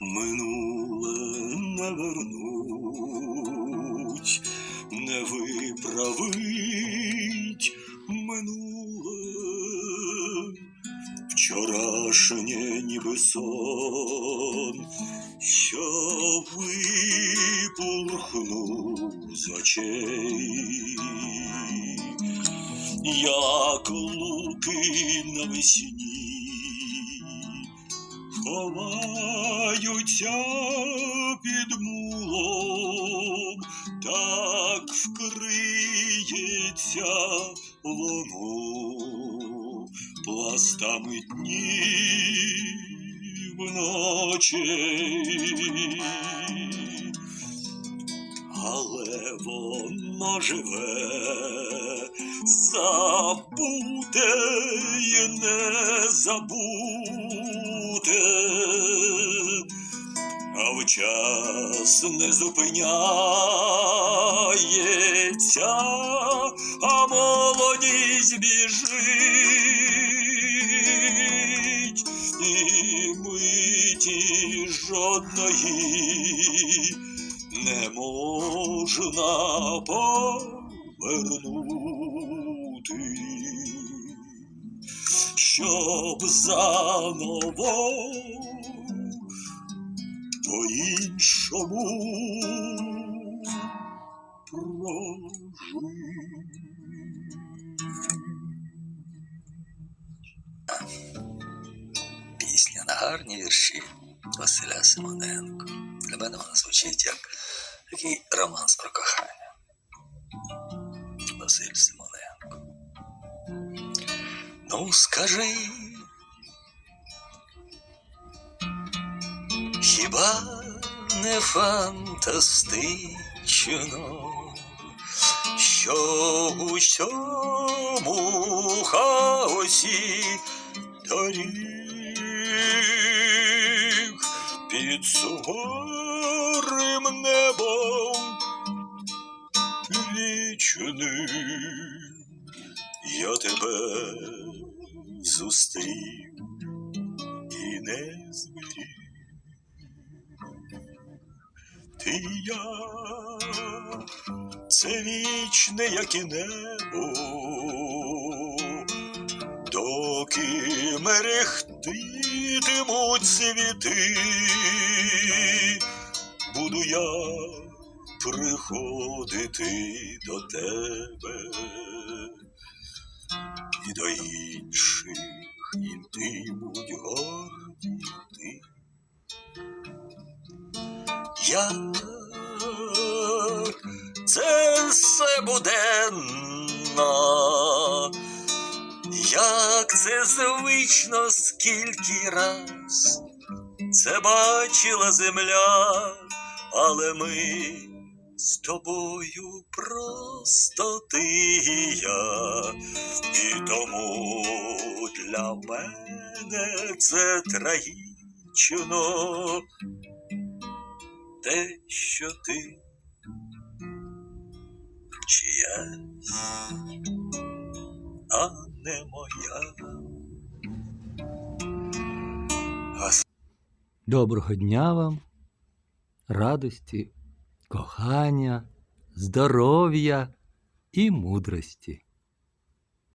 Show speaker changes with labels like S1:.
S1: минуле не вернуть, не виправить минуле. Вчорашнє ніби сон, що випурхнув з очей, як луки навесні, ховаються під мулом, так вкриється воно пластами днів ночей. Але воно живе, забуте й не забуте, час не зупиняється, а молодість біжить, і миті жодної не можна повернути, щоб заново по-іншому прожити.
S2: Пісня на гарні вірші Василя Симоненко. Для мене вона звучить як такий романс про кохання. Василь Симоненко. Ну, скажи. Хіба не фантастично, що у цьому хаосі доріг під суворим небом вічним я тебе зустрів і не зберіг. Ти і я, це вічне, як і небо, доки мерехтитимуть світи, буду я приходити до тебе і до інших йтимуть гордіти. Я це все буденно, як це звично скільки раз це бачила земля, але ми з тобою просто ти і я, і тому для мене це трагічно те, що ти чиясь, а не моя.
S3: Доброго дня вам, радості, кохання, здоров'я і мудрості.